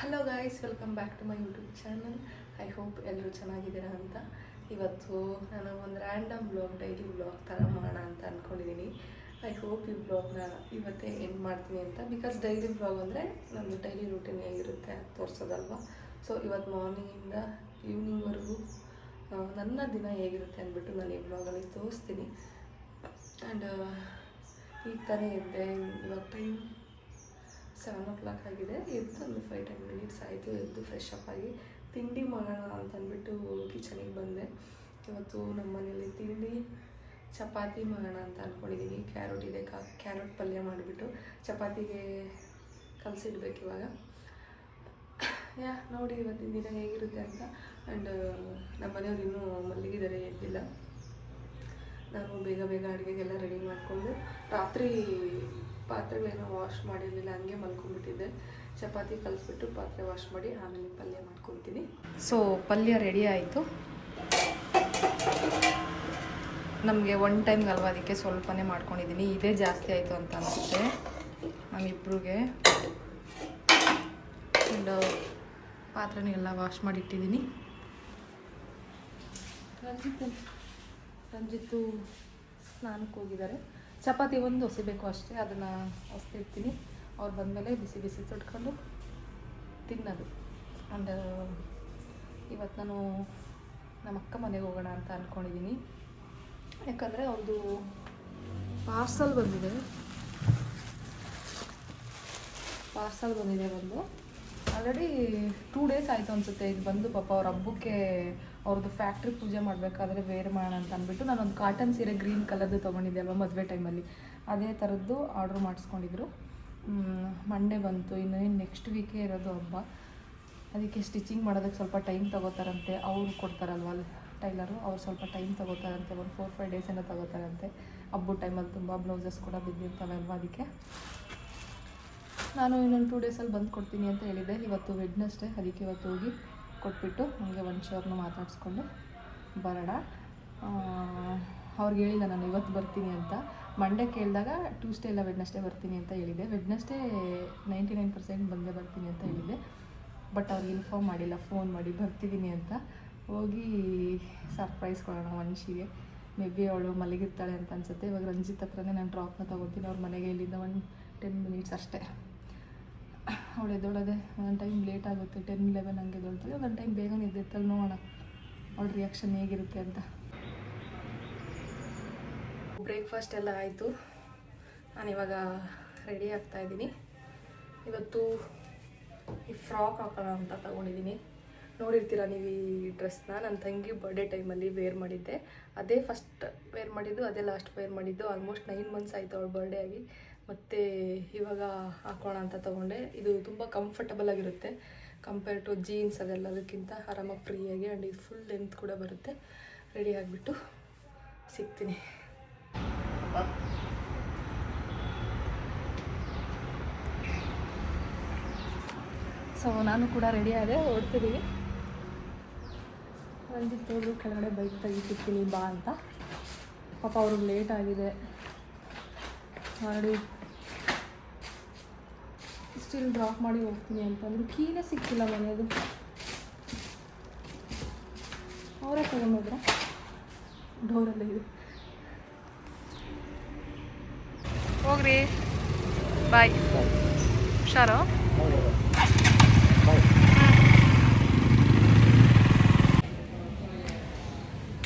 Hello guys welcome back to my YouTube channel I hope ಎಲ್ಲರೂ ಚೆನ್ನಾಗಿದ್ದೀರಾ ಅಂತ. ಇವತ್ತು ನಾನು ಒಂದು ರ್ಯಾಂಡಮ್ ಬ್ಲಾಗ್ ಡೈಲಿ ಬ್ಲಾಗ್ ಥರ ಮಾಡೋಣ ಅಂತ ಅಂದ್ಕೊಂಡಿದ್ದೀನಿ ಐ ಹೋಪ್ ಈ ಬ್ಲಾಗ್ನ ಇವತ್ತೇ ಎಂಡ್ ಮಾಡ್ತೀನಿ ಅಂತ. ಬಿಕಾಸ್ ಡೈಲಿ ಬ್ಲಾಗ್ ಅಂದರೆ ನಮ್ಮದು ಡೈಲಿ ರೂಟೀನ್ ಹೇಗಿರುತ್ತೆ ತೋರಿಸೋದಲ್ವ? ಸೊ ಇವತ್ತು ಮಾರ್ನಿಂಗಿಂದ ಈವ್ನಿಂಗ್ವರೆಗೂ ನನ್ನ ದಿನ ಹೇಗಿರುತ್ತೆ ಅಂದ್ಬಿಟ್ಟು ನಾನು ಈ ಬ್ಲಾಗಲ್ಲಿ ತೋರಿಸ್ತೀನಿ. ಆ್ಯಂಡ್ ಈಗ ತಾನೇ ಇದ್ದೆ ಇವಾಗ ಟೈಮ್ ಸೆವೆನ್ ಓ ಕ್ಲಾಕ್ ಆಗಿದೆ. ಎದ್ದು ಒಂದು ಫೈವ್ ಟೆನ್ ಮಿನಿಟ್ಸ್ ಆಯಿತು. ಎದ್ದು ಫ್ರೆಶ್ ಅಪ್ ಆಗಿ ತಿಂಡಿ ಮಾಡೋಣ ಅಂತ ಅಂದ್ಬಿಟ್ಟು ಕಿಚನಿಗೆ ಬಂದೆ. ಇವತ್ತು ನಮ್ಮ ಮನೆಯಲ್ಲಿ ತಿಂಡಿ, ಚಪಾತಿ ಮಾಡೋಣ ಅಂತ ಅಂದ್ಕೊಂಡಿದ್ದೀನಿ ಕ್ಯಾರೋಟ್ ಇದೆ. ಕಾ ಕ್ಯಾರೋಟ್ ಪಲ್ಯ ಮಾಡಿಬಿಟ್ಟು ಚಪಾತಿಗೆ ಕಲಸಿಡ್ಬೇಕು ಇವಾಗ. ಯಾ, ನೋಡಿ ಇವತ್ತಿನ ದಿನ ಹೇಗಿರುತ್ತೆ ಅಂತ. ಆ್ಯಂಡ್ ನಮ್ಮ ಮನೆಯವ್ರು ಇನ್ನೂ ಮಲಗಿದ್ದಾರೆ ಎದ್ದಿಲ್ಲ. ನಾನು ಬೇಗ ಬೇಗ ಅಡುಗೆಗೆಲ್ಲ ರೆಡಿ ಮಾಡಿಕೊಂಡು ರಾತ್ರಿ ಪಾತ್ರೆಗಳೇನೋ ವಾಶ್ ಮಾಡಿರಲಿಲ್ಲ, ಹಂಗೆ ಮಲ್ಕೊಂಡ್ಬಿಟ್ಟಿದ್ದೆ. ಚಪಾತಿ ಕಲಿಸ್ಬಿಟ್ಟು ಪಾತ್ರೆ ವಾಶ್ ಮಾಡಿ ಆಮೇಲೆ ಪಲ್ಯ ಮಾಡ್ಕೊತೀನಿ. ಸೊ ಪಲ್ಯ ರೆಡಿ ಆಯಿತು. ನಮಗೆ ಒನ್ ಟೈಮ್ಗೆ ಅಲ್ವಾ ಅದಕ್ಕೆ ಸ್ವಲ್ಪನೇ ಮಾಡ್ಕೊಂಡಿದ್ದೀನಿ ಇದೇ ಜಾಸ್ತಿ ಆಯಿತು ಅಂತ ಅನಿಸುತ್ತೆ. ನಮ್ಮಿಬ್ರಿಗೆ ಆ್ಯಂಡ್ ಪಾತ್ರೆನೆಲ್ಲ ವಾಶ್ ಮಾಡಿ ಇಟ್ಟಿದ್ದೀನಿ ರಂಜಿತ್ ರಂಜಿತ್ತು ಸ್ನಾನಕ್ಕೆ ಹೋಗಿದ್ದಾರೆ. ಚಪಾತಿ ಒಂದು ಹೊಸಿಬೇಕು ಅಷ್ಟೇ. ಅದನ್ನು ಹೊಸ್ತಿರ್ತೀನಿ ಅವ್ರು ಬಂದಮೇಲೆ ಬಿಸಿ ಬಿಸಿ ತೊಟ್ಕೊಂಡು ತಿನ್ನೋದು. ಆ್ಯಂಡ್ ಇವತ್ತು ನಾನು ನಮ್ಮ ಅಕ್ಕ ಮನೆಗೆ ಹೋಗೋಣ ಅಂತ ಅಂದ್ಕೊಂಡಿದ್ದೀನಿ ಯಾಕಂದರೆ ಅವ್ರದ್ದು ಪಾರ್ಸಲ್ ಬಂದಿದೆ. ಪಾರ್ಸಲ್ ಬಂದಿದೆ ಬಂದು ಆಲ್ರೆಡಿ ಟೂ ಡೇಸ್ ಆಯಿತು ಅನಿಸುತ್ತೆ. ಇದು ಬಂದು ಪಾಪ ಅವ್ರ ಹಬ್ಬಕ್ಕೆ ಅವ್ರದ್ದು ಫ್ಯಾಕ್ಟ್ರಿ ಪೂಜೆ ಮಾಡಬೇಕಾದ್ರೆ ವೇರ್ ಮಾಡೋಣ ಅಂತ ಅಂದ್ಬಿಟ್ಟು ನಾನೊಂದು ಕಾಟನ್ ಸೀರೆ ಗ್ರೀನ್ ಕಲರ್ದು ತೊಗೊಂಡಿದ್ದೆ ಅಲ್ವಾ ಮದುವೆ ಟೈಮಲ್ಲಿ ಅದೇ ಥರದ್ದು ಆರ್ಡ್ರ್ ಮಾಡಿಸ್ಕೊಂಡಿದ್ರು. ಮಂಡೇ ಬಂತು. ಇನ್ನು ನೆಕ್ಸ್ಟ್ ವೀಕೇ ಇರೋದು ಹಬ್ಬ. ಅದಕ್ಕೆ ಸ್ಟಿಚಿಂಗ್ ಮಾಡೋದಕ್ಕೆ ಸ್ವಲ್ಪ ಟೈಮ್ ತೊಗೋತಾರಂತೆ. ಅವರು ಕೊಡ್ತಾರಲ್ವ ಅಲ್ಲಿ ಟೈಲರು? ಅವ್ರು ಸ್ವಲ್ಪ ಟೈಮ್ ತೊಗೋತಾರಂತೆ. ಒಂದು ಫೋರ್ ಫೈವ್ ಡೇಸ್ ಏನೋ ತೊಗೋತಾರಂತೆ. ಹಬ್ಬದ ಟೈಮಲ್ಲಿ ತುಂಬ ಬ್ಲೌಸಸ್ ಕೂಡ ಬಿದ್ದಿರ್ತವೆ ಅಲ್ವಾ ಅದಕ್ಕೆ. ನಾನು ಇನ್ನೊಂದು ಟೂ ಡೇಸಲ್ಲಿ ಬಂದು ಕೊಡ್ತೀನಿ ಅಂತ ಹೇಳಿದ್ದೆ. ಇವತ್ತು ವೆಡ್ನಸ್ಡೇ ಅದಕ್ಕೆ ಇವತ್ತು ಹೋಗಿ ಕೊಟ್ಬಿಟ್ಟು ಹಾಗೆ ಒಂದು ಶೋರ್ನು ಮಾತಾಡಿಸ್ಕೊಂಡು ಬರೋಣ. ಅವ್ರಿಗೆ ಹೇಳಿಲ್ಲ ನಾನು, ಇವತ್ತು ಬರ್ತೀನಿ ಅಂತ. ಮಂಡೇ ಕೇಳಿದಾಗ ಟ್ಯೂಸ್ಡೇ ಇಲ್ಲ ವೆಡ್ನಸ್ಡೇ ಬರ್ತೀನಿ ಅಂತ ಹೇಳಿದೆ ವೆಡ್ನಸ್ಡೇ ನೈಂಟಿ ನೈನ್ ಪರ್ಸೆಂಟ್ ಬಂದೇ ಬರ್ತೀನಿ ಅಂತ ಹೇಳಿದೆ ಬಟ್ ಅವ್ರಿಗೆ ಇನ್ಫಾರ್ಮ್ ಮಾಡಿಲ್ಲ ಫೋನ್ ಮಾಡಿ, ಬರ್ತಿದ್ದೀನಿ ಅಂತ. ಹೋಗಿ ಸರ್ಪ್ರೈಸ್ ಕೊಡೋಣ ಮನುಷ್ಯಗೆ ಮೇ ಬಿ ಅವಳು ಮಲಗಿರ್ತಾಳೆ ಅಂತ ಅನ್ಸುತ್ತೆ. ಇವಾಗ ರಂಜಿತ್ ಹತ್ರನೇ ನಾನು ಡ್ರಾಪ್ನ ತೊಗೊತೀನಿ ಅವ್ರ ಮನೆಗೆ ಇಲ್ಲಿಂದ ಒಂದು ಟೆನ್ ಮಿನಿಟ್ಸ್ ಅಷ್ಟೇ. ಅವಳು ಎದ್ದೋಳದೆ ಒಂದೊಂದು ಟೈಮ್ ಲೇಟ್ ಆಗುತ್ತೆ ಟೆನ್ ಲೆವೆನ್ ಹಂಗೆ ಎದ್ದೊಳ್ತಾಳೆ. ಒಂದೊಂದು ಟೈಮ್ ಬೇಗ ಎದ್ದಿರ್ತಾಳೆ ನೋಡೋಣ ಅವಳ ರಿಯಾಕ್ಷನ್ ಹೇಗಿರುತ್ತೆ ಅಂತ. ಬ್ರೇಕ್ಫಾಸ್ಟ್ ಎಲ್ಲ ಆಯಿತು. ನಾನಿವಾಗ ರೆಡಿ ಆಗ್ತಾ ಇದ್ದೀನಿ. ಇವತ್ತು ಈ ಫ್ರಾಕ್ ಹಾಕೋಣ ಅಂತ ತಗೊಂಡಿದ್ದೀನಿ. ನೋಡಿರ್ತೀರ ನೀವು ಈ ಡ್ರೆಸ್ನ ನನ್ನ ತಂಗಿ ಬರ್ಡೇ ಟೈಮಲ್ಲಿ ವೇರ್ ಮಾಡಿದ್ದೆ. ಅದೇ ಫಸ್ಟ್ ವೇರ್ ಮಾಡಿದ್ದು, ಅದೇ ಲಾಸ್ಟ್ ವೇರ್ ಮಾಡಿದ್ದು. ಆಲ್ಮೋಸ್ಟ್ ನೈನ್ ಮಂತ್ಸ್ ಆಯಿತು ಅವಳು ಬರ್ಡೇ ಆಗಿ. ಮತ್ತು ಇವಾಗ ಹಾಕೋಣ ಅಂತ ತೊಗೊಂಡೆ. ಇದು ತುಂಬ ಕಂಫರ್ಟಬಲ್ ಆಗಿರುತ್ತೆ. ಕಂಪೇರ್ ಟು ಜೀನ್ಸ್ ಅದೆಲ್ಲದಕ್ಕಿಂತ ಆರಾಮಾಗಿ ಫ್ರೀಯಾಗಿ ಆ್ಯಂಡ್ ಇದು ಫುಲ್ ಲೆಂತ್ ಕೂಡ ಬರುತ್ತೆ. ರೆಡಿ ಆಗಿಬಿಟ್ಟು ಸಿಗ್ತೀನಿ. ಸೊ ನಾನು ಕೂಡ ರೆಡಿ ಆದೆ ಓಡ್ತಿದ್ದೀನಿ ರಂಜಿತ್ ಅವರು ಕೆಳಗಡೆ ಬೈಕ್ ತೆಗಿತಿರ್ತೀನಿ ಬಾ ಅಂತ. ಪಾಪ ಅವ್ರಿಗೆ ಲೇಟ್ ಆಗಿದೆ. ಮಾಡಿ ಸ್ಟಿಲ್ ಡ್ರಾಪ್ ಮಾಡಿ ಹೋಗ್ತೀನಿ ಅಂತಂದ್ರು ಕೀನೇ ಸಿಕ್ಕಿಲ್ಲ ಮನೆಯದು. ಅವರೇ ತಗೊಂಡೋದ್ರ ಡೋರಲ್ಲೇ ಇದೆ. ಹೋಗ್ರಿ. ಬಾಯ್. ಹುಷಾರು?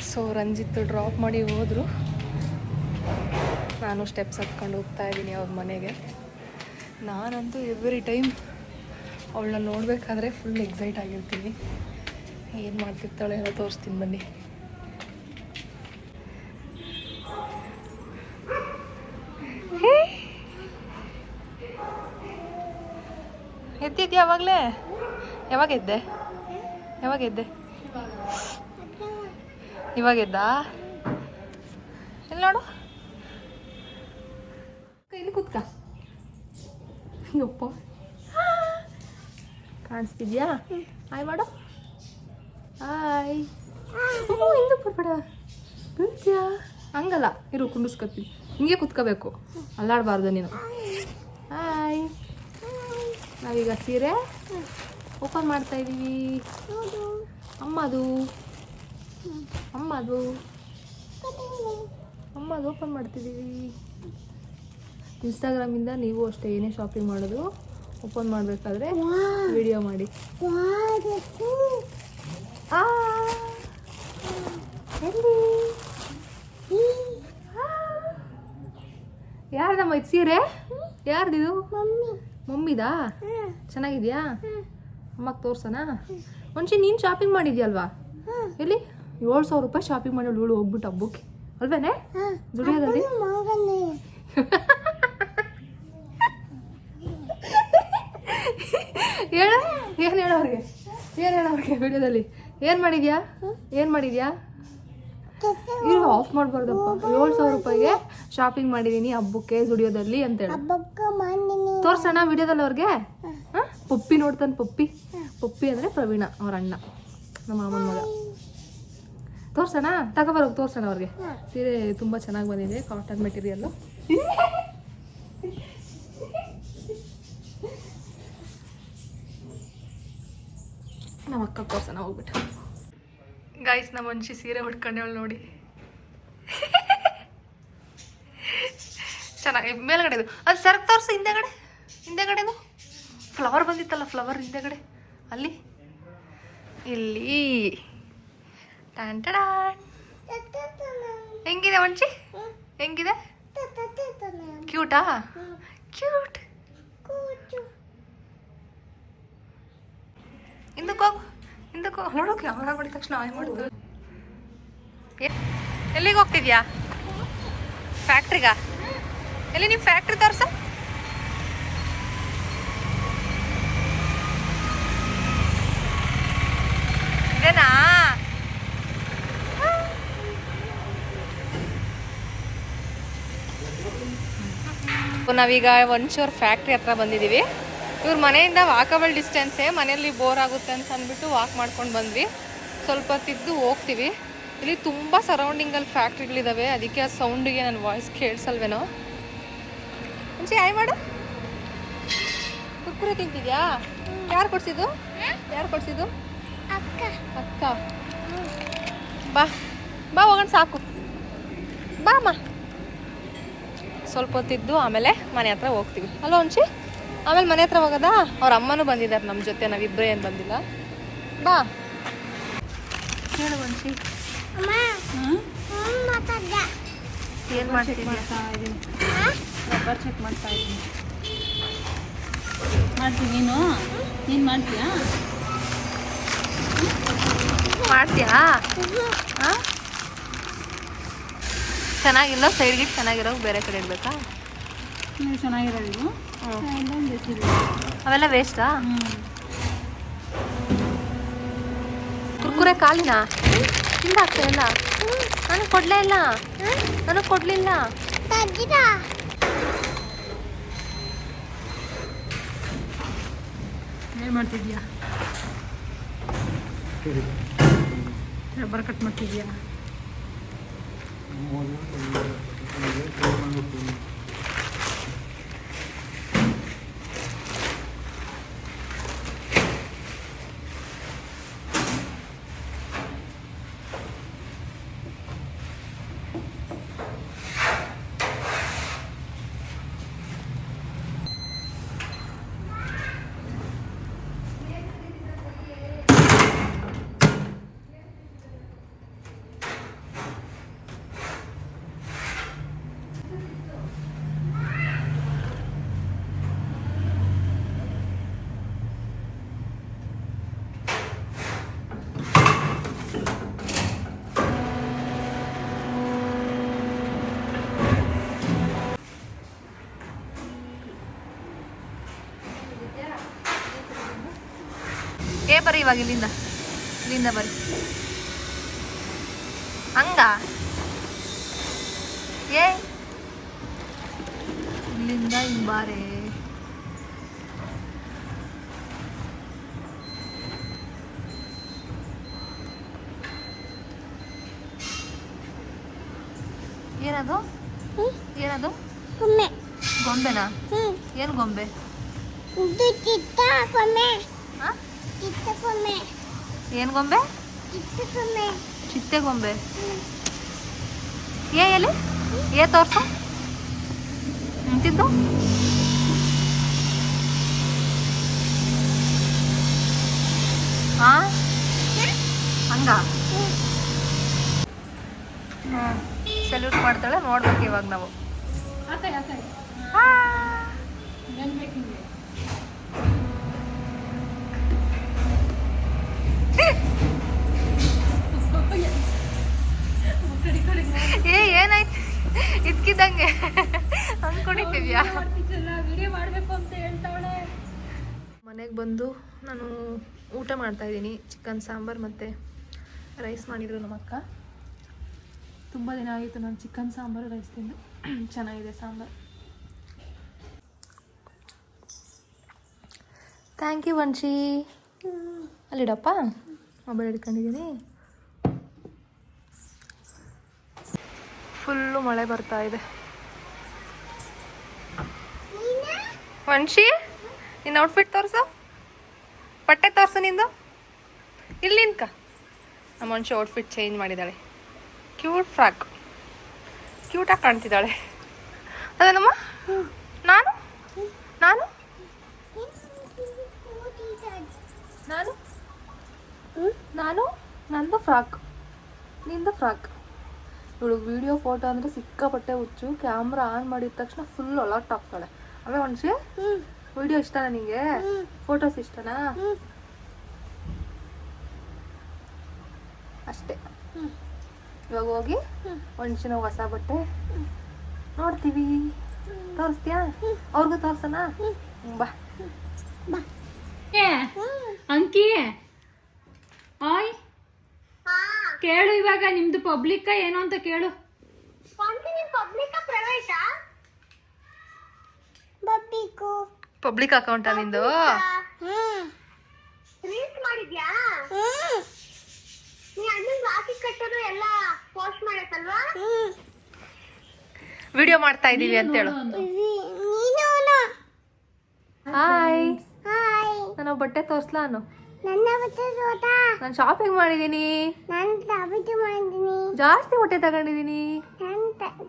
ಸೊ ರಂಜಿತ್ ಡ್ರಾಪ್ ಮಾಡಿ ಹೋದರು. ನಾನು ಸ್ಟೆಪ್ಸ್ ಹತ್ಕೊಂಡು ಹೋಗ್ತಾ ಇದ್ದೀನಿ ಅವ್ರ ಮನೆಗೆ. ನಾನಂತೂ ಎವ್ರಿ ಟೈಮ್ ಅವಳನ್ನ ನೋಡಬೇಕಾದ್ರೆ ಫುಲ್ ಎಕ್ಸೈಟ್ ಆಗಿರ್ತೀನಿ. ಏನು ಮಾಡ್ತಿರ್ತಾಳೆ ಏನೋ ತೋರಿಸ್ತೀನಿ ಬನ್ನಿ. ಎದ್ದಿದ್ದೆ ಯಾವಾಗಲೇ ಯಾವಾಗ ಎದ್ದೆ? ಯಾವಾಗ ಎದ್ದೆ? ಇವಾಗ ಎದ್ದಾ? ಎಲ್ಲಿ ನೋಡು ಇಲ್ಲಿ ಕೂತ್ಕ ಯಪ್ಪ ಕಾಣಿಸ್ತಿದ್ಯಾ? ಹಾಯ್ ಮಾಡು ಹಾಯ್ ಹಿಂಗೆ ಬರ್ಬೇಡ ಕುಂತ್ಯಾ ಹಂಗಲ್ಲ, ಇರು ಕುಂಡಿಸ್ಕೊತೀನಿ ಹಿಂಗೆ ಕುತ್ಕೋಬೇಕು. ಅಲ್ಲಾಡಬಾರ್ದು ನೀನು. ಹಾಯ್ ನಾವೀಗ ಸೀರೆ ಓಪನ್ ಮಾಡ್ತಾ ಇದ್ದೀವಿ ಅಮ್ಮದು. ಅಮ್ಮದು. ಅಮ್ಮದು ಓಪನ್ ಮಾಡ್ತಿದ್ದೀವಿ ಇನ್ಸ್ಟಾಗ್ರಾಮಿಂದ ನೀವು ಅಷ್ಟೇ ಏನೇ ಶಾಪಿಂಗ್ ಮಾಡೋದು ಓಪನ್ ಮಾಡಬೇಕಾದ್ರೆ ವಿಡಿಯೋ ಮಾಡಿ. ಯಾರ್ದಮ್ಮ ಇದು ಸೀರೆ? ಯಾರ್ದಿದು? ಮಮ್ಮಿದಾ? ಚೆನ್ನಾಗಿದ್ಯಾ? ಅಮ್ಮಗೆ ತೋರ್ಸೋಣ ಮುಂಚೆ ನೀನು ಶಾಪಿಂಗ್ ಮಾಡಿದ್ಯಲ್ವಾ? ಎಲ್ಲಿ? ಏಳು ಸಾವಿರ ರೂಪಾಯಿ ಶಾಪಿಂಗ್ ಮಾಡಿ ಇವಳು ಹೋಗ್ಬಿಟ್ಟು ಹಬ್ಬಕ್ಕೆ. ಅಲ್ವೇನೆ? ದುಡಿಯೋದಲ್ಲಿ? ಹೇಳ ಏನು ಹೇಳ ಅವ್ರಿಗೆ? ಏನು ಹೇಳ ಅವ್ರಿಗೆ ವಿಡಿಯೋದಲ್ಲಿ? ಏನು ಮಾಡಿದ್ಯಾ? ಏನು ಮಾಡಿದ್ಯಾ? ಇದು ಆಫ್ ಮಾಡಬಾರ್ದಪ್ಪ. ಏಳು ಸಾವಿರ ರೂಪಾಯಿಗೆ ಶಾಪಿಂಗ್ ಮಾಡಿದ್ದೀನಿ ಹಬ್ಬಕ್ಕೆ ಜುಡಿಯೋದಲ್ಲಿ ಅಂತ ಹೇಳಿ. ತೋರ್ಸೋಣ ವಿಡಿಯೋದಲ್ಲಿ ಅವ್ರಿಗೆ? ಪಪ್ಪಿ ನೋಡ್ತಾನೆ ಪಪ್ಪಿ. ಪಪ್ಪಿ ಅಂದರೆ ಪ್ರವೀಣ ಅವ್ರ ಅಣ್ಣ ನಮ್ಮ ಮಾಮನ ಮಗ. ತೋರ್ಸೋಣ ತಗೋಬರೋಗಿ ತೋರ್ಸೋಣ ಅವ್ರಿಗೆ. ಸೀರೆ ತುಂಬ ಚೆನ್ನಾಗಿ ಬಂದಿದೆ ಕಾಟನ್ ಮೆಟೀರಿಯಲ್ಲು ನಮ್ಮ ಅಕ್ಕ ಕೋಸನ ಹೋಗ್ಬಿಟ್ಟು ಗಾಯ್ಸ್ ನಮ್ಮ ಮನುಷ್ಯ ಸೀರೆ ಹುಡ್ಕೊಂಡೇವಳು ನೋಡಿ ಚೆನ್ನಾಗಿ ಮೇಲ್ಗಡೆದು ಅದು ಸರಕ್ ತೋರಿಸು ಹಿಂದೆಗಡೆ ಹಿಂದೆಗಡೆದು ಫ್ಲವರ್ ಬಂದಿತ್ತಲ್ಲ ಫ್ಲವರ್ ಹಿಂದೆಗಡೆ ಅಲ್ಲಿ ಇಲ್ಲಿ ಟ್ಯಾನ್ ಟಡಾನ್. ಹೆಂಗಿದೆ ಮಂಚಿ ಹೆಂಗಿದೆ ಕ್ಯೂಟಾ ಕ್ಯೂಟ್ ಹಿಂದಕ್ಕೆ ಹೋಗು ಹಿಂದಕ್ಕೆ. ಹೋಗು ನೋಡೋಕೆ ಅವರ ಮಾಡಿದ ತಕ್ಷಣ ಆಯ್ ಮಾಡುದು ಏ- ಎಲ್ಲಿಗೆ ಹೋಗ್ತಿದ್ಯಾ? ಫ್ಯಾಕ್ಟ್ರಿಗ ಎಲ್ಲಿ ನೀವು ಫ್ಯಾಕ್ಟ್ರಿ ತೋರ್ಸ? ಇದೇನಾ? ನಾವೀಗ ಒಂಚೂರು ಫ್ಯಾಕ್ಟ್ರಿ ಹತ್ರ ಬಂದಿದ್ದೀವಿ. ಇವ್ರ ಮನೆಯಿಂದ ವಾಕಬಲ್ ಡಿಸ್ಟೆನ್ಸೇ ಮನೆಯಲ್ಲಿ ಬೋರ್ ಆಗುತ್ತೆ ಅಂತ ಅಂದ್ಬಿಟ್ಟು ವಾಕ್ ಮಾಡ್ಕೊಂಡು ಬಂದ್ವಿ. ಸ್ವಲ್ಪ ತಿದ್ದು ಹೋಗ್ತೀವಿ. ಇಲ್ಲಿ ತುಂಬ ಸರೌಂಡಿಂಗಲ್ಲಿ ಫ್ಯಾಕ್ಟ್ರಿಗಳಿದ್ದಾವೆ ಅದಕ್ಕೆ ಆ ಸೌಂಡಿಗೆ ನನ್ನ ವಾಯ್ಸ್ ಕೇಳಿಸಲ್ವೇನೋ? ಮುಂಚೆ ಆಯ್ ಮಾಡು. ಕುರ್ಕುರೆ ತಿಂತಿದ್ಯಾ? ಯಾರು ಕೊಡ್ಸಿದ್ದು? ಯಾರು ಕೊಡಿಸಿದ್ದು? ಅಕ್ಕ. ಬಾ. ಬಾ ಹೋಗೋಣ ಸಾಕು. ಬಾ ಅಮ್ಮ ಸ್ವಲ್ಪ ಹೊತ್ತಿದ್ದು ಆಮೇಲೆ ಮನೆ ಹತ್ರ ಹೋಗ್ತೀವಿ. ಅಲೋ ಒಂಚಿ ಆಮೇಲೆ ಮನೆ ಹತ್ರ ಹೋಗೋದಾ? ಅವ್ರ ಅಮ್ಮನೂ ಬಂದಿದ್ದಾರೆ ನಮ್ಮ ಜೊತೆ ನಾವಿಬ್ಬರೇ ಏನು ಬಂದಿಲ್ಲ. ಬಾ. ಹೇಳು ವಂಶಿ. ಏನು ಮಾಡ್ತಿದ್ಯಾ? ರಬ್ಬರ್ ಚೆಕ್ ಮಾಡ್ತಾ ಇದ್ದೀನಿ ಮಾಡ್ತೀನಿ ನೀನು? ನೀನು ಮಾಡ್ತೀಯಾ? ಮಾಡ್ತೀಯಾ? ಹಾಂ? ಚೆನ್ನಾಗಿಲ್ಲ ಸೈಡ್ಗೆ ಚೆನ್ನಾಗಿರೋ ಬೇರೆ ಕಡೆ ಇಡ್ಬೇಕಾ ನೀವು ಚೆನ್ನಾಗಿರೋದು ಅವೆಲ್ಲ ವೇಸ್ಟಾ ಕುರ್ಕುರೆ ಕಾಲಿನ ತಿಂದಾಕ್ತಾ ಇಲ್ಲ ನನಗೆ ಕೊಡ್ಲೇ ಇಲ್ಲ. ನನಗೆ ಕೊಡ್ಲಿಲ್ಲ. ಏನು ಮಾಡ್ತಿದ್ಯಾ? ರಬ್ಬರ್ ಕಟ್ ಮಾಡ್ತಿದ್ಯಾ? ಇವಾಗ ಇಲ್ಲಿಂದ ಇಲ್ಲಿಂದ ಬರ್ರಿ. ಹಂಗ? ಏ? ಇಲ್ಲಿಂದ ಹಿಂಗ್ ಬಾರೆ? ಏನದು? ಏನದು? ಗೊಂಬೆನಾ? ಏನು ಗೊಂಬೆ? ಹಾ? ಏನು ಗೊಂಬೆ? ಚಿತ್ತೆ ಗೊಂಬೆ ಏ ಎಲ್ಲಿ? ಏ ತೋರ್ಸು. ನಿಂತಿದ್ದು? ಹಾ ಹಂಗ? ಹ್ಞೂ ಸೆಲ್ಯೂಟ್ ಮಾಡ್ತಾಳೆ ನೋಡ್ಬೇಕು ಇವಾಗ ನಾವು. ಇದ್ಕಿದ್ದಂಗೆ ಹಂಗೆ ಮನೆಗೆ ಬಂದು ನಾನು ಊಟ ಮಾಡ್ತಾ ಇದ್ದೀನಿ. ಚಿಕನ್, ಸಾಂಬಾರು ಮತ್ತು ರೈಸ್ ಮಾಡಿದರು ನಮ್ಮ ಅಕ್ಕ. ತುಂಬ ದಿನ ಆಗಿತ್ತು ನಾನು ಚಿಕನ್, ಸಾಂಬಾರು, ರೈಸ್ ತಿಂದು. ಚೆನ್ನಾಗಿದೆ ಸಾಂಬಾರು. ಥ್ಯಾಂಕ್ ಯು ವಂಶಿ ಅಲ್ಲಿಡಪ್ಪ? ಮೊಬೈಲ್ ಹಿಡ್ಕೊಂಡಿದ್ದೀನಿ. ಫುಲ್ಲು ಮಳೆ ಬರ್ತಾ ಇದೆ. ವಂಶಿ ನಿನ್ನ ಔಟ್ಫಿಟ್ ತೋರಿಸು. ಬಟ್ಟೆ ತೋರಿಸು ನಿಂದು. ಇಲ್ಲಿ ನಿಂತ್ಕ. ನಮ್ಮ ವಂಶಿ ಔಟ್ಫಿಟ್ ಚೇಂಜ್ ಮಾಡಿದ್ದಾಳೆ. ಕ್ಯೂಟ್ ಫ್ರಾಕ್ ಕ್ಯೂಟಾಗಿ ಕಾಣ್ತಿದ್ದಾಳೆ. ಅದೇನಮ್ಮ? ನಾನು? ನಾನು? ನಾನು? ನಾನು? ನಂದು ಫ್ರಾಕ್ ನಿಂದು ಫ್ರಾಕ್ ಇವಳು ವಿಡಿಯೋ ಫೋಟೋ ಅಂದರೆ ಸಿಕ್ಕಾಪಟ್ಟೆ ಹುಚ್ಚು. ಕ್ಯಾಮ್ರಾ ಆನ್ ಮಾಡಿದ ತಕ್ಷಣ ಫುಲ್ ಅಲರ್ಟ್ ಆಗ್ತಾಳೆ. ಅಲ್ಲ ಮನುಷ್ಯ ವಿಡಿಯೋ ಇಷ್ಟ ನನಗೆ ಫೋಟೋಸ್ ಇಷ್ಟನಾ? ಅಷ್ಟೇ. ಇವಾಗ ಹೋಗಿ ಒಣಸಿನ ಹೊಸ ಬಟ್ಟೆ ನೋಡ್ತೀವಿ. ತೋರಿಸ್ತೀಯಾ? ಅವ್ರಿಗೂ ತೋರ್ಸನಾ? ಬಾ. ಬಾ. ಏ ಅಂಕಿ. ಆಯ್. ಕೇಳು ಇವಾಗ ನಿಮ್ದು ಪಬ್ಲಿಕ್ ಏನು ಅಂತ ಕೇಳು. ಪಬ್ಲಿಕ್ ಅಕೌಂಟ್ ನಿಂದು? ಮಾಡಿದ್ಯಾ? ನೀ ಅಣ್ಣನ್ ರಾಖಿ ಕಟ್ಟೋದು ಎಲ್ಲ ಪೋಸ್ಟ್ ಮಾಡತ್ತಲ್ವಾ? ವಿಡಿಯೋ ಮಾಡ್ತಾ ಇದೀವಿ ಅಂತ ಹೇಳು. ಹಾಯ್ ಹಾಯ್ ನಾನು ಬಟ್ಟೆ ತೋರ್ಸ್ಲಾನು ಅನ್ನು. ನನ್ನ ಬಟ್ಟೆ ಸೋತ? ನಾನು ಶಾಪಿಂಗ್ ಮಾಡಿದ್ದೀನಿ ನಾನು ತಾಬಿಟ್ಟು ಮಾಡಿದ್ದೀನಿ ಜಾಸ್ತಿ ಬಟ್ಟೆ ತಗೊಂಡಿದ್ದೀನಿ ನಾನು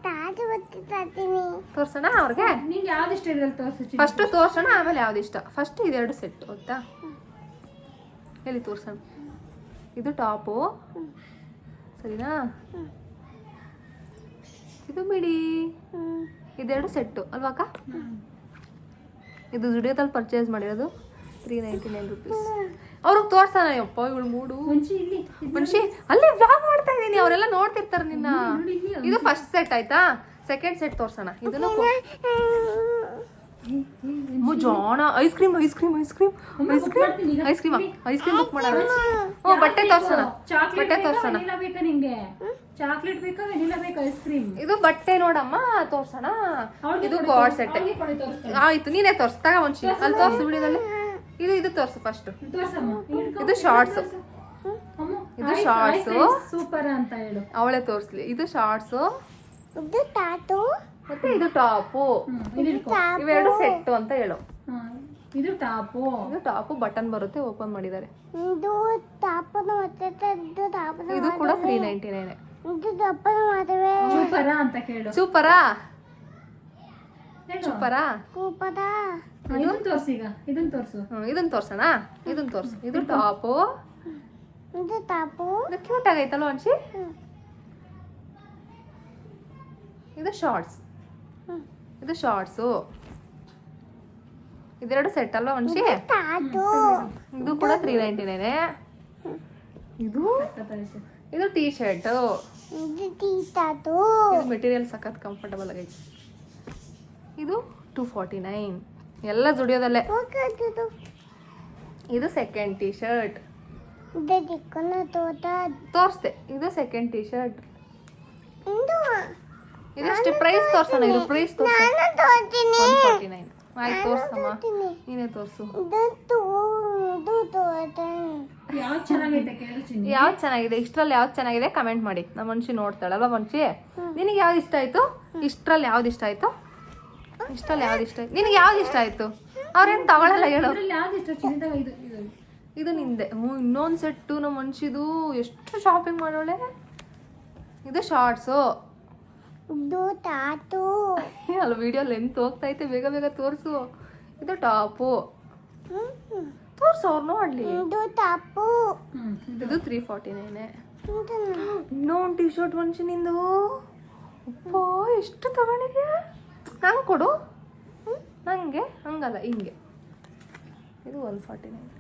ತಾಜು ಬಟ್ಟೆ ತರ್ತೀನಿ. ತೋರ್ಸೋಣ ಅವ್ರಿಗೆ? ನಿಂಗೆ ಯಾವ್ದು ಇಷ್ಟ ಇದೆ ತೋರಿಸು ಫಸ್ಟ್ ತೋರ್ಸೋಣ ಆಮೇಲೆ ಯಾವ್ದು ಇಷ್ಟ? ಫಸ್ಟ್ ಇದೆರಡು ಸೆಟ್ ಗೊತ್ತಾ ಎಲ್ಲಿ ತೋರ್ಸೋಣ? ಇದು ಟಾಪು. ಸರಿನಾ? ಇದು ಬಿಡಿ ಇದೆರಡು ಸೆಟ್ಟು ಅಲ್ವಾ ಅಕ್ಕ? ಇದು ಜುಡಿಯೋದಲ್ಲಿ ಪರ್ಚೇಸ್ ಮಾಡಿರೋದು ತ್ರೀ ನೈಂಟಿ ನೈನ್ ರುಪೀಸ್ ಅವ್ರಿಗೆ ತೋರ್ಸೋಣ ಯಪ್ಪ ಇವಳು ಮೂಡು. ಮನುಷ್ಯ ಅಲ್ಲಿ ವ್ಲಾಗ್ ಮಾಡ್ತಾ ಇದ್ದೀನಿ ಅವರೆಲ್ಲ ನೋಡ್ತಿರ್ತಾರೆ ನಿನ್ನ. ಇದು ಫಸ್ಟ್ ಸೆಟ್ ಆಯ್ತಾ? ಸೆಕೆಂಡ್ ಸೆಟ್ ತೋರ್ಸೋಣ. ಇದನ್ನು ಜಾಣ. Ice cream ice cream ice cream ice cream ice cream ice cream book ಮಾಡೋಣ. ಓ ಬಟ್ಟೆ ತೋರ್ಸೋಣ. ಚಾಕ್ಲೇಟ್ ಬಟ್ಟೆ ತೋರ್ಸೋಣ. ಚಾಕ್ಲೇಟ್ ಬೇಕಾ ವೆನಿಲಾ ಬೇಕಾ ಐಸ್ ಕ್ರೀಮ್ ಇದು ಬಟ್ಟೆ ನೋಡಮ್ಮ ತೋರ್ಸೋಣ. ಇದು ಗಾಡ್ ಸೆಟ್ ಆಯ್ತು ನೀನೇ ತೋರ್ಸ್ತಾಗ ಒಂದು ಒಂಚಿ ಅಲ್ಲಿ ತೋರ್ಸು ವಿಡಿಯೋದಲ್ಲಿ ಇದು ಇದು ತೋರ್ಸು ಫಸ್ಟ್ ತೋರ್ಸಮ್ಮ. ಇದು ಶಾರ್ಟ್ಸ್ ಇದು ಶಾರ್ಟ್ಸ್ ಸೂಪರ್ ಅಂತ ಹೇಳು. ಅವಳೆ ತೋರ್ಸ್ಲಿ. ಇದು ಶಾರ್ಟ್ಸ್ ಇದು ಟಾಟು ಮತ್ತೆ ಇದು ಟಾಪು. ಇವೆರಡು ಸೆಟ್ ಅಂತ ಹೇಳು. ಇದು ಟಾಪು ಇದು ಟಾಪು ಬಟನ್ ಬರುತ್ತೆ ಓಪನ್ ಮಾಡಿದ್ದಾರೆ. ಇದು ಟಾಪ್ ಮತ್ತೆ ಇದು ಟಾಪ್ ಇದು ಕೂಡ ತ್ರೀ ನೈಂಟಿ ನೈನ್ ಇದು ದಪ್ಪನ ಮಾಡುವೆ ಸೂಪರ ಅಂತ ಹೇಳು ಸೂಪರಾ? ಹೇಳು. ಸೂಪರಾ? ಕೂಪದ ಹಾ, ಇದನ್ ತೋರ್ಸು ಈಗ. ಇದನ್ ತೋರ್ಸು. ಇದನ್ನ ತೋರ್ಸೋಣ? ಇದನ್ನ ತೋರ್ಸು. ಇದು ಟಾಪು. ಇದು ತಾಪು ಇದು ಕ್ಯೂಟ್ ಆಗೈತಲ್ಲ ಅನ್ಸಿ ಇದು ಶಾರ್ಟ್ಸ್ ಇದು ಶಾರ್ಟ್ಸು ಇದೆರಡು ಸೆಟ್ ಅಲ್ವಾ ತಾತು ಇದು ಕೂಡ ತ್ರೀ ನೈಂಟಿ ನೈನ್ ಇದು ಇದು ಟೀ ಶರ್ಟ್ ಇದು? ಟೀ ಇದು ಮೆಟೀರಿಯಲ್ ಸಖತ್ ಕಂಫರ್ಟಬಲ್ ಆಗೈತೆ. ಇದು ಟೂ ಫಾರ್ಟಿ ನೈನ್ ಎಲ್ಲ ದುಡಿಯೋದಲ್ಲೇ. ಇದು. ಸೆಕೆಂಡ್ ಟೀ ಶರ್ಟ್ ತೋರಿಸ್ದೆ ಇದು ಸೆಕೆಂಡ್ ಟೀ ಶರ್ಟ್ ಇದು ಇದಷ್ಟು ಪ್ರೈಸ್ ತೋರ್ಸೋಣ ಇದು ಪ್ರೈಸ್ ತೋರ್ಸಿ ನಾನು ಆಯ್ತು ತೋರ್ಸಮ್ಮ. ನೀನೇ ತೋರ್ಸು. ಯಾವ್ದು ಚೆನ್ನಾಗಿದೆ ಇಷ್ಟರಲ್ಲಿ ಯಾವ್ದು ಚೆನ್ನಾಗಿದೆ? ಕಮೆಂಟ್ ಮಾಡಿ. ನಮ್ಮ ಮನುಷ್ಯ ನೋಡ್ತಾಳಲ್ವಾ ಮನುಷ್ಯ ನಿನಗೆ ಯಾವ್ದು ಇಷ್ಟ ಆಯ್ತು? ಇಷ್ಟರಲ್ಲಿ ಯಾವ್ದು ಇಷ್ಟ ಆಯ್ತು? ಇಷ್ಟರಲ್ಲಿ ಯಾವ್ದು ಇಷ್ಟ? ಆಯ್ತು ನಿನಗೆ ಯಾವ್ದು ಇಷ್ಟ ಆಯ್ತು? ಅವ್ರೇನು ತಗೊಳಲ್ಲ ಹೇಳು. ಇದು ನಿಂದೆ. ಹ್ಞೂ ಇನ್ನೊಂದು ಸೆಟ್ಟು ನಮ್ಮ ಮನ್ಷಿದು ಎಷ್ಟು ಶಾಪಿಂಗ್ ಮಾಡೋಳೆ? ಇದು ಶಾರ್ಟ್ಸು ಅಲ್ಲ ವಿಡಿಯೋ ಲೆಂತ್ ಹೋಗ್ತೈತೆ ಬೇಗ ಬೇಗ ತೋರಿಸು. ಇದು ಟಾಪು. ತೋರ್ಸು ಅವ್ರು ನೋಡ್ಲಿ. ಇದು ತ್ರೀ ಫಾರ್ಟಿ ನೈನೆ ಇನ್ನೊಂದು ಟಿ ಶರ್ಟ್ ಮನುಷ್ಯನಿಂದು ಅಪ್ಪ ಎಷ್ಟು ತಗೊಂಡಿದ್ಯಾ? ನಂಗೆ ಕೊಡು. ನನಗೆ ಹಂಗಲ್ಲ ಹಿಂಗೆ. ಇದು ಒನ್ ಫಾರ್ಟಿ ನೈನ್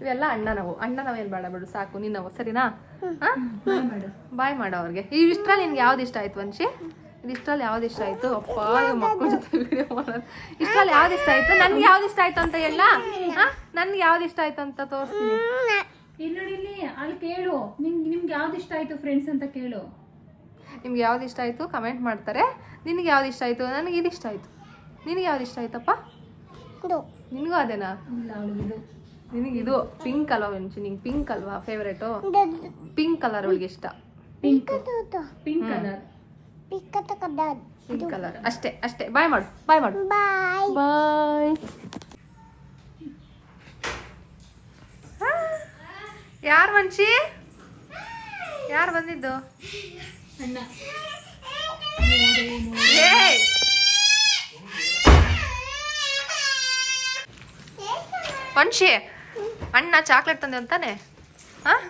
ಇವೆಲ್ಲ ಅಣ್ಣ ನಾವು. ಅಣ್ಣ ನಾವೇನು ಬೇಡ ಬಿಡು ಸಾಕು ನಿನ್ನವು ಸರಿನಾ? ಹಾಂ? ಬಾಯ್ ಮಾಡು. ಬಾಯ್ ಮಾಡು ಅವ್ರಿಗೆ. ಈ ಇಷ್ಟರಲ್ಲಿ ನಿನ್ಗೆ ಯಾವ್ದು ಇಷ್ಟ ಆಯ್ತು ವಂಶಿ? ಇದು ಇಷ್ಟರಲ್ಲಿ ಯಾವ್ದು ಇಷ್ಟ ಆಯ್ತು? ಅಪ್ಪ ಮಕ್ಕಳು ಜೊತೆ ವಿಡಿಯೋ ಮಾಡೋದು. ಇಷ್ಟರಲ್ಲಿ ಯಾವ್ದು ಇಷ್ಟ ಆಯ್ತು? ನನ್ಗೆ ಯಾವ್ದು ಇಷ್ಟ ಆಯ್ತು ಅಂತ ಹೇಳ ಹಾ? ನನ್ಗೆ ಯಾವ್ದು ಇಷ್ಟ ಆಯ್ತು ಅಂತ ತೋರಿಸ್ತೀನಿ. ಇಲ್ಲಿ ನೋಡಿ ಇಲ್ಲಿ ಅಲ್ಲಿ ಕೇಳು. ನಿಮ್ಗೆ ನಿಮ್ಗೆ ಯಾವ್ದು ಇಷ್ಟ ಆಯ್ತು ಫ್ರೆಂಡ್ಸ್ ಅಂತ ಕೇಳು. ನಿಮ್ಗೆ ಯಾವ್ದು ಇಷ್ಟ ಆಯ್ತು ಕಮೆಂಟ್ ಮಾಡ್ತಾರೆ. ನಿನಗೆ ಯಾವ್ದು ಇಷ್ಟ ಆಯ್ತು? ನನಗೆ ಇದು ಇಷ್ಟ ಆಯ್ತು. ನಿನಗೆ ಯಾವ್ದು ಇಷ್ಟ ಆಯ್ತಪ್ಪ? ಇದು. ನಿನಗೂ ಅದೇನಾ? ಇಲ್ಲ ಅವಳಿಗೆ ಇದು. ನಿನಗೆ ಇದು. ಪಿಂಕ್ ಅಲ್ವಾ ವಂಶಿ? ನಿಂಗೆ ಪಿಂಕ್ ಅಲ್ವಾ ಫೇವ್ರೇಟು ಪಿಂಕ್ ಕಲರ್ ಅವಳಿಗೆ ಇಷ್ಟ. Pink pink colour pink colour ಅಷ್ಟೇ ಅಷ್ಟೇ. ಬಾಯ್ ಮಾಡು. ಬಾಯ್ ಮಾಡು. ಬಾಯ್ ಬಾಯ್ ಯಾರು ಮಂಚಿ? ಯಾರು ಬಂದಿದ್ದು! ವಂಶಿ ಅಣ್ಣ ಚಾಕ್ಲೇಟ್ ತಂದೆ ಅಂತಾನೆ? ಹಾಂ?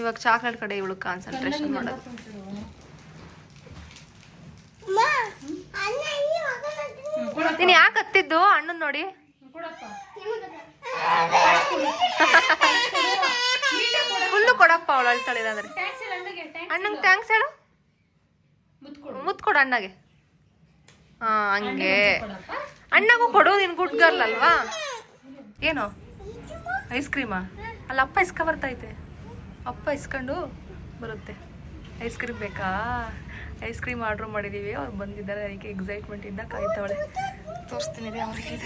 ಇವಾಗ ಚಾಕ್ಲೇಟ್ ಕಡೆ ಇವಳು ಕಾನ್ಸಂಟ್ರೇಷನ್ ಮಾಡೋದು. ನೀನು ಯಾಕೆ ಹತ್ತಿದ್ದು ಅಣ್ಣನ ನೋಡಿ ಕೊಡಪ್ಪ ಫುಲ್ಲು ಕೊಡಪ್ಪ ಅವಳು ಅಳ್ತಾಳೆ ಇಲ್ಲಾಂದ್ರೆ. ಅಣ್ಣಗೆ ಥ್ಯಾಂಕ್ಸ್ ಹೇಳು. ಮುತ್ಕೊಡು. ಮುತ್ ಕೊಡು ಅಣ್ಣಗೆ. ಹಾ ಹಂಗೆ. ಅಣ್ಣಗೂ ಕೊಡು ನಿನ್ ಗುಡ್ ಗರ್ಲ್ ಅಲ್ವಾ? ಏನು? ಐಸ್ ಕ್ರೀಮಾ ಅಲ್ಲ ಅಪ್ಪ ಇಸ್ಕ ಬರ್ತೈತೆ. ಅಪ್ಪ ಇಸ್ಕೊಂಡು ಬರುತ್ತೆ. ಐಸ್ ಕ್ರೀಮ್ ಬೇಕಾ? ಐಸ್ ಕ್ರೀಮ್ ಆರ್ಡ್ರ್ ಮಾಡಿದ್ದೀವಿ ಅವ್ರು ಬಂದಿದ್ದಾರೆ. ಅದಕ್ಕೆ ಎಕ್ಸೈಟ್ಮೆಂಟ್ ಇಂದ ಕಾಯ್ತಾವಳೆ. ತೋರಿಸ್ತೀನಿ ಅವ್ರಿಗೆ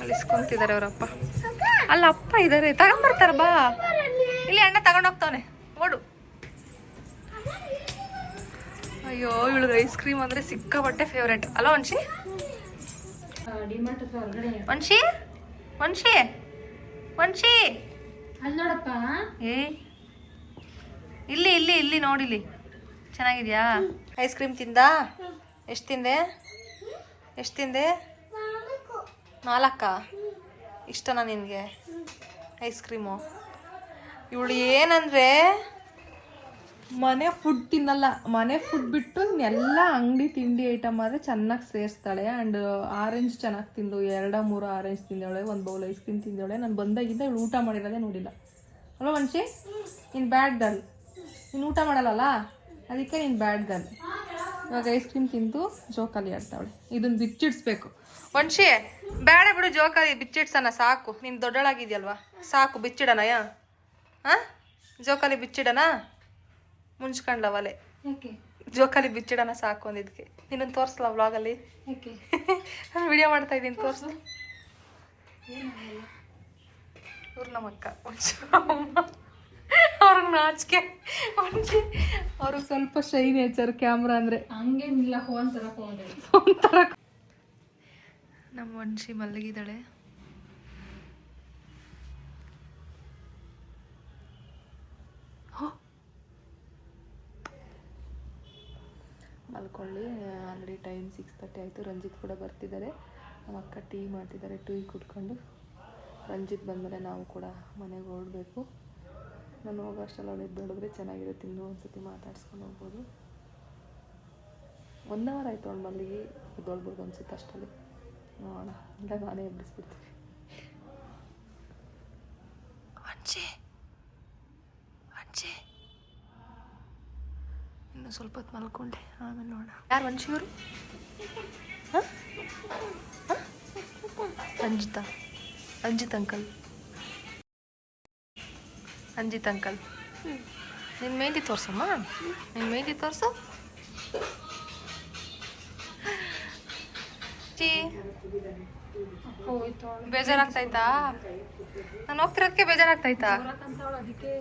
ಅಲ್ಲಿ ಇಸ್ಕೊಂತಿದ್ದಾರೆ ಅವರಪ್ಪ. ಅಲ್ಲ ಅಪ್ಪ ಇದ್ದಾರೆ ತಗೊಂಬರ್ತಾರ ಬಾ. ಇಲ್ಲಿ ಅಣ್ಣ ತಗೊಂಡೋಗ್ತಾನೆ ಓಡು. ಅಯ್ಯೋ ಇವಳಿಗೆ ಐಸ್ ಕ್ರೀಮ್ ಅಂದ್ರೆ ಸಿಕ್ಕಾಪಟ್ಟೆ ಫೇವ್ರೆಟ್ ಅಲ್ಲ ವಂಶಿ. ವಂಶಿ? ವಂಶಿ? ವಂಶಿ? ಏ. ಇಲ್ಲಿ ಇಲ್ಲಿ ಇಲ್ಲಿ ನೋಡಿಲಿ ಚೆನ್ನಾಗಿದ್ಯಾ? ಐಸ್ ಕ್ರೀಮ್ ತಿಂದಾ? ಎಷ್ಟು ತಿಂದೆ? ಎಷ್ಟು ತಿಂದೆ? ನಾಲ್ಕ ಇಷ್ಟನಾ ನಿನಗೆ? ಐಸ್ ಕ್ರೀಮು ಇವಳು ಏನಂದರೆ, ಮನೆ ಫುಡ್ ತಿನ್ನಲ್ಲ. ಮನೆ ಫುಡ್ ಬಿಟ್ಟು ಎಲ್ಲ ಅಂಗಡಿ ತಿಂಡಿ ಐಟಮ್ ಆದರೆ ಚೆನ್ನಾಗಿ ಸೇರಿಸ್ತಾಳೆ. ಆ್ಯಂಡ್ ಆರೆಂಜ್ ಚೆನ್ನಾಗಿ ತಿಂದು, ಎರಡ, ಮೂರು ಆರೆಂಜ್ ತಿಂದವಳೆ, ಒಂದು ಬೌಲ್ ಐಸ್ ಕ್ರೀಮ್ ತಿಂದವಳೆ. ನಾನು ಬಂದಾಗಿದ್ದ ಇವಳು ಊಟ ಮಾಡಿರೋದೇ ನೋಡಿಲ್ಲ. ಅಲ್ವಾ ಮನ್ಷಿ? ನೀನು ಬ್ಯಾಡ್ ಗರ್ಲ್ ನೀನು ಊಟ ಮಾಡಲ್ಲಲ್ಲ? ಅದಕ್ಕೆ ನೀನು ಬ್ಯಾಡ್ ಗರ್ಲ್ ಇವಾಗ ಐಸ್ ಕ್ರೀಮ್ ತಿಂದು ಜೋಕಾಲಿ ಆಡ್ತಾವಳೆ. ಇದನ್ನ ಬಿಚ್ಚಿಡ್ಸ್ಬೇಕು. ವಂಶಿ ಬೇಡ ಬಿಡು ಜೋಕಾಲಿ ಬಿಚ್ಚಿಡ್ಸಣ ಸಾಕು. ನೀನು ದೊಡ್ಡಳಾಗಿದ್ಯಲ್ವಾ? ಸಾಕು ಬಿಚ್ಚಿಡಣ ಯಾ? ಹಾಂ ಜೋಕಾಲಿ ಬಿಚ್ಚಿಡಣ? ಮುಂಚ್ಕೊಂಡ್ಲವಲೆ ಜೋಕಾಲಿ ಬಿಚ್ಚಿಡಣ ಸಾಕು ಅಂದಿದ್ಕೆ. ನಿನ್ನನ್ನು ತೋರಿಸ್ಲಾ ವ್ಲಾಗಲ್ಲಿ ನಾನು ವಿಡಿಯೋ ಮಾಡ್ತಾ ಇದ್ದೀನಿ ತೋರಿಸ್ಲ ಇವ್ರು ನಮ್ಮ ಅಕ್ಕ ಅವ್ರಿಗೆ ನಾಚಿಕೆ ಅವ್ರಿಗೆ ಅವ್ರಿಗೆ ಸ್ವಲ್ಪ ಶೈ ನೇಚರ್ ಕ್ಯಾಮ್ರಾ ಅಂದರೆ ಹಂಗೇನಿಲ್ಲ ಫೋನ್ ತರ ಫೋನ್ ತರ ನಮ್ಮ ವಂಶಿ ಮಲಗಿದಾಳೆ ಮಲ್ಕೊಳ್ಳಿ ಆಲ್ರೆಡಿ ಟೈಮ್ ಸಿಕ್ಸ್ ತರ್ಟಿ ಆಯಿತು. ರಂಜಿತ್ ಕೂಡ ಬರ್ತಿದ್ದಾರೆ. ನಮ್ಮ ಅಕ್ಕ ಟೀ ಮಾಡ್ತಿದ್ದಾರೆ ಟೀ ಕುಟ್ಕೊಂಡು ರಂಜಿತ್ ಬಂದಮೇಲೆ ನಾವು ಕೂಡ ಮನೆಗೆ ಹೊರಡಬೇಕು. ನಾನು ಹೋಗೋ ಅಷ್ಟರಲ್ಲಿ ಅವಳು ಎದ್ದೊಳಿದ್ರೆ ಚೆನ್ನಾಗಿರುತ್ತೆ ಇನ್ನೂ ಒಂದ್ಸತಿ ಮಾತಾಡ್ಸ್ಕೊಂಡು ಹೋಗ್ಬೋದು. ಒನ್ ಅವರ್ ಆಯಿತು ಅವಳು ಮಲ್ಲಿಗೆ ಎದ್ದೊಳ್ಬೋದು ಅನ್ಸುತ್ತೆ ಅಷ್ಟರಲ್ಲಿ ನೋಡೋಣ ಇಲ್ಲ ನಾನೇ ಎಬ್ಬಿಸ್ಬಿಡ್ತೀನಿ. ಅಂಚೆ ಅಂಚೆ. ಇನ್ನು ಸ್ವಲ್ಪ ಹೊತ್ತು ಮಲ್ಕೊಂಡೆ ಆಮೇಲೆ ನೋಡೋಣ. ಯಾರು ವಂಶಿಯವರು? ರಂಜಿತಾ ರಂಜಿತ್ ಅಂಕಲ್. ರಂಜಿತ್ ಅಂಕಲ್. ನಿನ್ನ ಮೆಹಂದಿ ತೋರ್ಸಮ್ಮ? ನಿನ್ನ ಮೆಹಂದಿ ತೋರಿಸು. ಬೇಜಾರಾಗ್ತಾಯ್ತಾ? ನಾನು ಹೋಗ್ತಿರೋದಕ್ಕೆ ಬೇಜಾರಾಗ್ತೈತಾ ಅದಕ್ಕೆ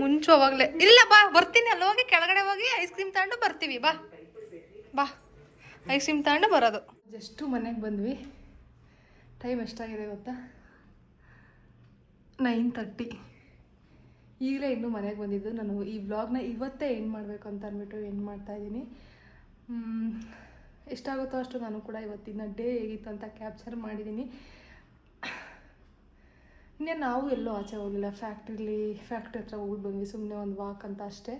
ಮುಂಚೆ ಹೋವಾಗ್ಲೇ ಇಲ್ಲ ಬಾ ಬರ್ತೀನಿ. ಅಲ್ಲಿ ಹೋಗಿ ಕೆಳಗಡೆ ಹೋಗಿ ಐಸ್ ಕ್ರೀಮ್ ತಗೊಂಡು ಬರ್ತೀವಿ. ಬಾ. ಬಾ. ಐಸ್ ಕ್ರೀಮ್ ತಗೊಂಡು ಬರೋದು. ಜಸ್ಟು ಮನೆಗೆ ಬಂದ್ವಿ. ಟೈಮ್ ಎಷ್ಟಾಗಿದೆ ಗೊತ್ತಾ? Nine thirty. ಈಗಲೇ ಇನ್ನೂ ಮನೆಗೆ ಬಂದಿದ್ದು. ನಾನು ಈ ವ್ಲಾಗ್ನ ಇವತ್ತೇ ಏನು ಮಾಡಬೇಕು ಅಂತ ಅಂದ್ಬಿಟ್ಟು ಎಂಡ್ ಮಾಡ್ತಾಯಿದ್ದೀನಿ ಎಷ್ಟಾಗುತ್ತೋ ಅಷ್ಟು ನಾನು ಕೂಡ ಇವತ್ತಿನ ಡೇ ಹೇಗಿತ್ತು ಅಂತ ಕ್ಯಾಪ್ಚರ್ ಮಾಡಿದ್ದೀನಿ. ಇನ್ನೇ ನಾವು ಎಲ್ಲೂ ಆಚೆ ಹೋಗಲಿಲ್ಲ. ಫ್ಯಾಕ್ಟ್ರಿಲಿ ಫ್ಯಾಕ್ಟ್ರಿ ಹತ್ರ ಹೋಗ್ಬಿಟ್ಟು ಬಂದ್ವಿ. ಸುಮ್ಮನೆ ಒಂದು ವಾಕ್ ಅಂತ ಅಷ್ಟೇ.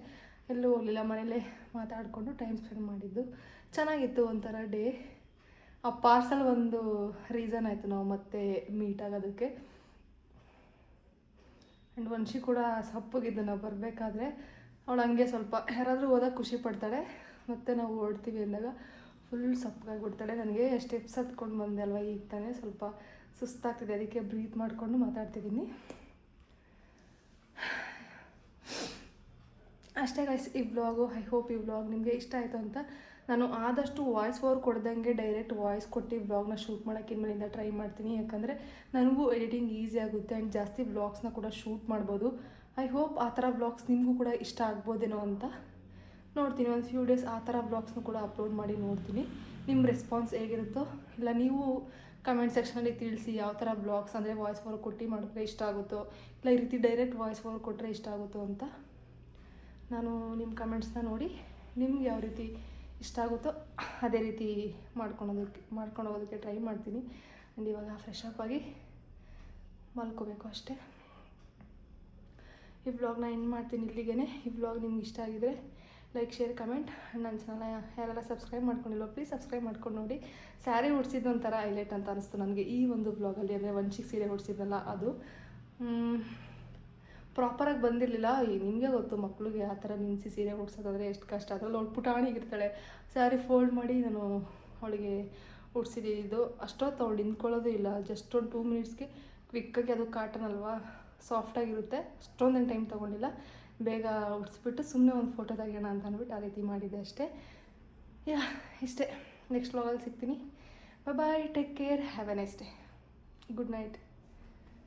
ಎಲ್ಲೂ ಹೋಗಲಿಲ್ಲ. ಮನೇಲೇ ಮಾತಾಡಿಕೊಂಡು ಟೈಮ್ ಸ್ಪೆಂಡ್ ಮಾಡಿದ್ದು. ಚೆನ್ನಾಗಿತ್ತು ಒಂಥರ ಡೇ ಆ ಪಾರ್ಸಲ್ ಒಂದು ರೀಸನ್ ಆಯಿತು ನಾವು ಮತ್ತೆ ಮೀಟ್ ಆಗೋದಕ್ಕೆ. ಆ್ಯಂಡ್ ವಂಶಿ ಕೂಡ ಸಪ್ಪಗಿದ್ದು ನಾವು ಬರಬೇಕಾದ್ರೆ ಅವಳು ಹಂಗೆ ಸ್ವಲ್ಪ ಯಾರಾದರೂ ಹೋದಾಗ ಖುಷಿ ಪಡ್ತಾಳೆ. ಮತ್ತು ನಾವು ಓಡ್ತೀವಿ ಅಂದಾಗ ಫುಲ್ ಸಪ್ಪಗಾಗಿಬಿಡ್ತಾಳೆ. ನನಗೆ ಸ್ಟೆಪ್ಸ್ ಹತ್ಕೊಂಡು ಬಂದೆ ಅಲ್ವಾ ಈಗ ತಾನೇ, ಸ್ವಲ್ಪ ಸುಸ್ತಾಗ್ತಿದೆ. ಅದಕ್ಕೆ ಬ್ರೀತ್ ಮಾಡಿಕೊಂಡು ಮಾತಾಡ್ತಿದ್ದೀನಿ. ಅಷ್ಟೇ ಗೈಸ್ ಈ ವ್ಲಾಗು ಐ ಹೋಪ್ ಈ ವ್ಲಾಗ್ ನಿಮಗೆ ಇಷ್ಟ ಆಯಿತು ಅಂತ. ನಾನು ಆದಷ್ಟು ವಾಯ್ಸ್ ಓವರ್ ಕೊಡ್ದಂಗೆ ಡೈರೆಕ್ಟ್ ವಾಯ್ಸ್ ಕೊಟ್ಟು ವ್ಲಾಗ್ನ ಶೂಟ್ ಮಾಡೋಕ್ಕೆ ಇನ್ಮೇಲಿಂದ ಟ್ರೈ ಮಾಡ್ತೀನಿ. ಯಾಕಂದರೆ ನನಗೂ ಎಡಿಟಿಂಗ್ ಈಸಿ ಆಗುತ್ತೆ ಆ್ಯಂಡ್ ಜಾಸ್ತಿ ವ್ಲಾಗ್ಸ್ನ ಕೂಡ ಶೂಟ್ ಮಾಡ್ಬೋದು. ಐ ಹೋಪ್ ಆ ಥರ ವ್ಲಾಗ್ಸ್ ನಿಮಗೂ ಕೂಡ ಇಷ್ಟ ಆಗ್ಬೋದೇನೋ ಅಂತ. ನೋಡ್ತೀನಿ, ಒಂದು ಫ್ಯೂ ಡೇಸ್ ಆ ಥರ ವ್ಲಾಗ್ಸ್ನ ಕೂಡ ಅಪ್ಲೋಡ್ ಮಾಡಿ ನೋಡ್ತೀನಿ. ನಿಮ್ಮ ರೆಸ್ಪಾನ್ಸ್ ಹೇಗಿರುತ್ತೋ, ಇಲ್ಲ ನೀವು ಕಮೆಂಟ್ ಸೆಕ್ಷನಲ್ಲಿ ತಿಳಿಸಿ ಯಾವ ಥರ ಬ್ಲಾಗ್ಸ್ ಅಂದರೆ ವಾಯ್ಸ್ ಓವರ್ ಕೊಟ್ಟು ಮಾಡಿದ್ರೆ ಇಷ್ಟ ಆಗುತ್ತೋ, ಇಲ್ಲ ಈ ರೀತಿ ಡೈರೆಕ್ಟ್ ವಾಯ್ಸ್ ಓವರ್ ಕೊಟ್ಟರೆ ಇಷ್ಟ ಆಗುತ್ತೋ ಅಂತ. ನಾನು ನಿಮ್ಮ ಕಮೆಂಟ್ಸ್ನ ನೋಡಿ ನಿಮ್ಗೆ ಯಾವ ರೀತಿ ಇಷ್ಟ ಆಗುತ್ತೋ ಅದೇ ರೀತಿ ಮಾಡ್ಕೊಳೋದಕ್ಕೆ ಮಾಡ್ಕೊಂಡು ಹೋಗೋದಕ್ಕೆ ಟ್ರೈ ಮಾಡ್ತೀನಿ. ಆ್ಯಂಡ್ ಇವಾಗ ಫ್ರೆಶ್ ಅಪ್ ಆಗಿ ಮಲ್ಕೋಬೇಕು ಅಷ್ಟೇ. ಈ ವ್ಲಾಗ್ನ ಎಂಡ್ ಮಾಡ್ತೀನಿ ಇಲ್ಲಿಗೆ ಈ ವ್ಲಾಗ್ ನಿಮ್ಗೆ ಇಷ್ಟ ಆಗಿದ್ರೆ ಲೈಕ್ ಶೇರ್ ಕಮೆಂಟ್ ನನ್ನ ಚಾನಲ್ ಯಾರೆಲ್ಲ ಸಬ್ಸ್ಕ್ರೈಬ್ ಮಾಡ್ಕೊಂಡಿಲ್ಲ ಪ್ಲೀಸ್ ಸಬ್ಸ್ಕ್ರೈಬ್ ಮಾಡ್ಕೊಂಡು ನೋಡಿ. ಸ್ಯಾರಿ ಉಡ್ಸಿದ್ದು ಒಂಥರ ಹೈಲೈಟ್ ಅಂತ ಅನಿಸ್ತು ನನಗೆ ಈ ಒಂದು ಬ್ಲಾಗಲ್ಲಿ ಅಂದರೆ ವಂಚಿಗೆ ಸೀರೆ ಉಡ್ಸಿದ್ನಲ್ಲ ಅದು. ಪ್ರಾಪರಾಗಿ ಬಂದಿರಲಿಲ್ಲ. ನಿಮಗೆ ಗೊತ್ತು ಮಕ್ಳಿಗೆ ಆ ಥರ ನಿನ್ಸಿ ಸೀರೆ ಉಡ್ಸೋದಾದ್ರೆ ಎಷ್ಟು ಕಷ್ಟ. ಅದರಲ್ಲಿ ಅವಳು ಪುಟಾಣಿಗಿರ್ತಾಳೆ. ಸ್ಯಾರಿ ಫೋಲ್ಡ್ ಮಾಡಿ ನಾನು ಅವಳಿಗೆ ಉಡ್ಸಿದ್ದು ಅಷ್ಟೊತ್ತು ಅವಳು ನಿಂತ್ಕೊಳ್ಳೋದು ಇಲ್ಲ. ಜಸ್ಟ್ ಒಂದು ಟೂ ಮಿನಿಟ್ಸ್ಗೆ ಕ್ವಿಕ್ಕಾಗಿ ಅದು ಕಾಟನ್ ಅಲ್ವಾ ಸಾಫ್ಟಾಗಿರುತ್ತೆ ಅಷ್ಟೊಂದೇನು ಟೈಮ್ ತೊಗೊಂಡಿಲ್ಲ. ಬೇಗ ಉಡ್ಸ್ಬಿಟ್ಟು ಸುಮ್ಮನೆ ಒಂದು ಫೋಟೋ ತೆಗೆಯೋಣ ಅಂತ ಅಂದ್ಬಿಟ್ಟು ಆ ರೀತಿ ಮಾಡಿದೆ ಅಷ್ಟೇ. ಯಾ, ಇಷ್ಟೇ. ನೆಕ್ಸ್ಟ್ ವ್ಲಾಗಲ್ಲಿ ಸಿಗ್ತೀನಿ. Bye take care have a nice day good night